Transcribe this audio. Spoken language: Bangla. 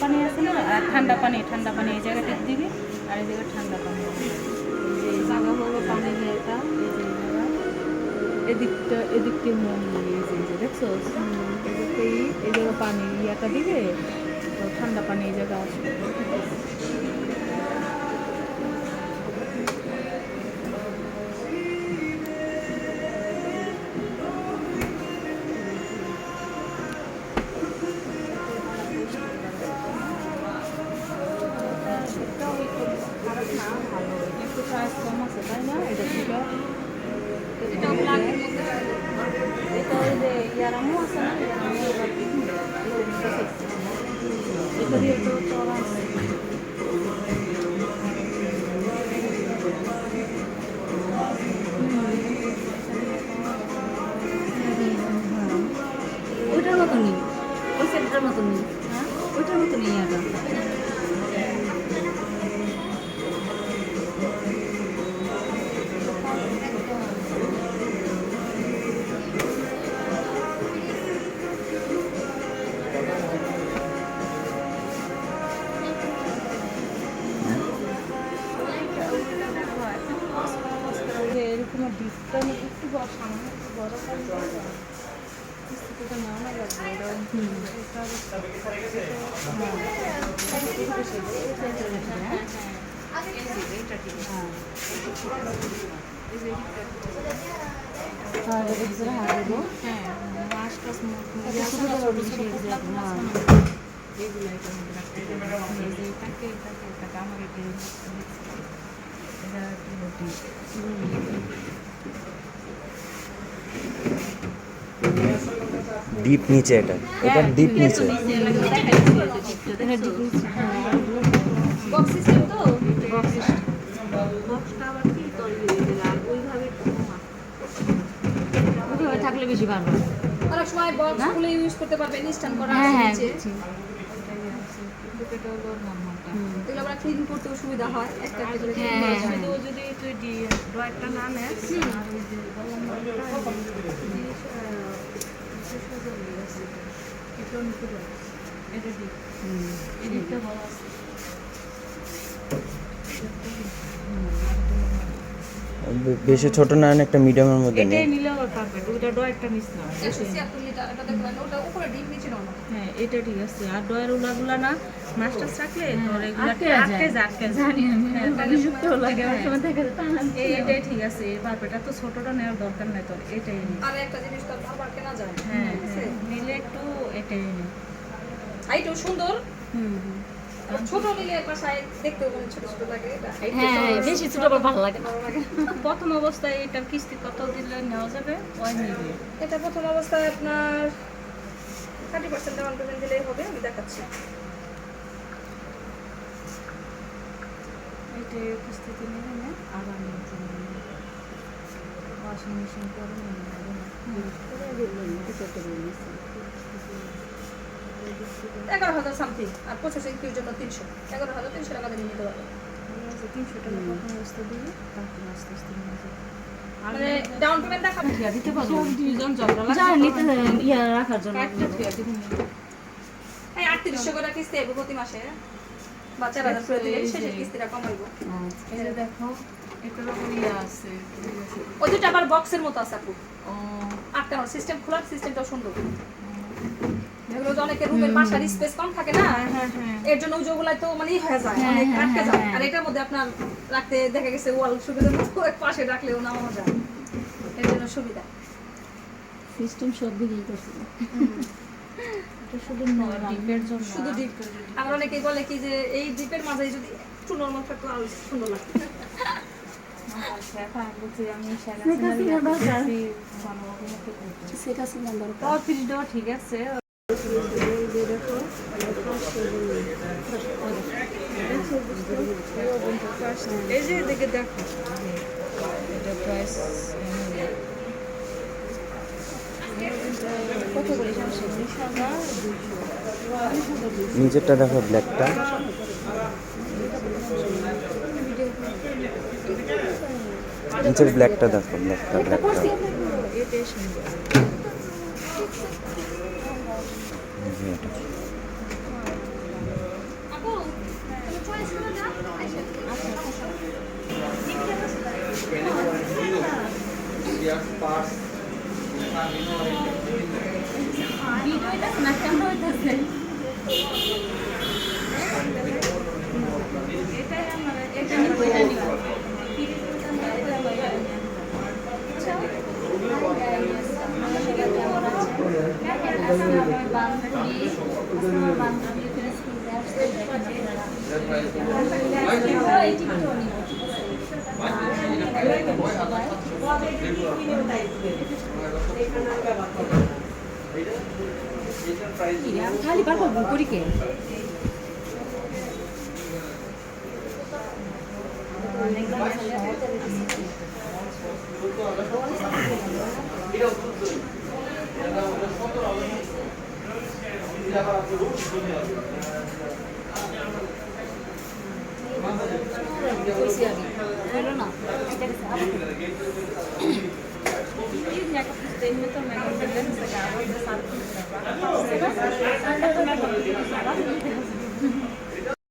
পানি আছে না আর ঠান্ডা পানি ঠান্ডা পানি এই জায়গাটা দিবি আর এই জায়গায় ঠান্ডা পানি। এই জায়গা হলো পানি এটা এই যে এদিকটা এদিকটি মন দিবি এই যে এই দেখছ? এই এই জায়গা পানি ইয়াটা দিবে তো ঠান্ডা পানি এই জায়গা আসবে। না ভালো এটা একটু প্রাইস কম আছে তাই না এটা মধ্যে এটা ওই যে ইয়ারামু আছে না ইয়ারামু। এটা দিয়ে তো চড়া এটাকে এটাকে এটাকে আমার এটা ডিপ নিচে এটা। এটা ডিপ নিচে। তো? বক্সটা আবার কি তৈরি হয়ে আর ওইভাবে ওইভাবে থাকলে বেশি ভালো। অনেক সময় বক্স খুলে ইউজ করতে পারবেন ইনস্ট্যান্ট করা হ্যাঁ আছে হ্যাঁ নিচে। এগুলো আমরা ক্লিন করতেও সুবিধা হয় একটা করে হ্যাঁ, হ্যাঁ। শুধু যদি তুই ড্রয়ারটা না নেস এটা। এটাও নিতে পারিস। এটা দিক। এই দিকটা ভালো আছে। বেশি ছোট না একটা মিডিয়ামের মধ্যে নেই। এটাই নিলে আবার পারফেক্ট ওইটা ড্রয়ারটা নিস না। একশো ছিয়াত্তর লিটার এটা দেখবেন ওটা উপরে ডিপ নিচে নরমাল হ্যাঁ এটা ঠিক আছে। আর ডয়ের উলাগুলা না মাস্টার রাখলে তোর এগুলা আটকে আটকে যায়। যায় আটকে জানি আমি হ্যাঁ, তাহলে বিযুক্ত লাগে আমার সময় দেখা যায় টান এই এটাই ঠিক আছে। এই পারফেক্ট তো ছোটটা নেওয়ার দরকার নাই তোর এটাই আর একটা জিনিস তো বারবার কেনা যায়। হ্যাঁ? হ্যাঁ নিলে একটু এটাই নে হাইটও সুন্দর। হুম হুম। ছোট নিলে বাসায় দেখতেও ছোট ছোট লাগে হ্যাঁ বেশি ছোট আবার ভালো লাগে না। ভালো লাগে। প্রথম অবস্থায় এটার কিস্তি কত দিলে নেওয়া যাবে? ওই নিবে এটা প্রথম অবস্থায় আপনার থার্টি পার্সেন্ট ডাউন পেমেন্ট দিলেই হবে আমি দেখাচ্ছি। এটা কিস্তিতে নিয়ে নে আবার ওয়াশিং মেশিন করে নিয়ে নেবে এগারো হাজার সামথিং আর প্রসেসিং ফির জন্য তিনশো। এগারো হাজার তিনশো টাকা দিয়ে নিতে পারবেন তিনশো টাকা প্রথম অবস্থা দিবি? তারপরে আস্তে আস্তে নিয়ে যাবে মানে ডাউন পেমেন্ট দেখাবো দিতে পারব। দুইজন ঝগড়া লাগবে নিতে ইয়া রাখার জন্য। একটা থিয়া দিবি এই আটত্রিশশো করে কিস্তি প্রতি মাসে। বা চার হাজার করে দিলে শেষের কিস্তিটা কমাইব এই যে দেখো এটার উপর ইয়ে আছে। ওই দুটো আবার বক্সের মতো আছে আপু। ও। আটকানোর সিস্টেম খোলার সিস্টেমটাও সুন্দর। যেগুলো তো অনেকের রুমের বাসার স্পেস কম থাকে না? হ্যাঁ হ্যাঁ এর জন্য তো মানে হয়ে যায় হ্যাঁ, অনেক হ্যাঁ, আটকে হ্যাঁ, যায়। হ্যাঁ। আর এটার মধ্যে আপনার রাখতে দেখা গেছে ওয়াল সুবিধা মতো পাশে রাখলেও নামানো যায়। এর জন্য সুবিধা। সিস্টেম সব দিকেই করছে শুধু ডিপের জন্য। শুধু ডিপ আমরা অনেকেই বলে কি যে এই ডিপের মাঝে যদি একটু নর্মাল থাকতো আরও সুন্দর লাগতো। ঠিক আছে। এই যে এদিকে দেখো এটা প্রাইস নিচেরটা দেখো ব্ল্যাকটা নিচের ব্ল্যাকটা দেখো ব্ল্যাকটা ব্ল্যাকটা এটাই সুন্দর এই যে এটা। ভিডিও হইতাছে না ক্যামেরা হইতাছে এটাই আমার এটা আমি কইরা নিব খালি করব করি কে কইছি আমি হইল না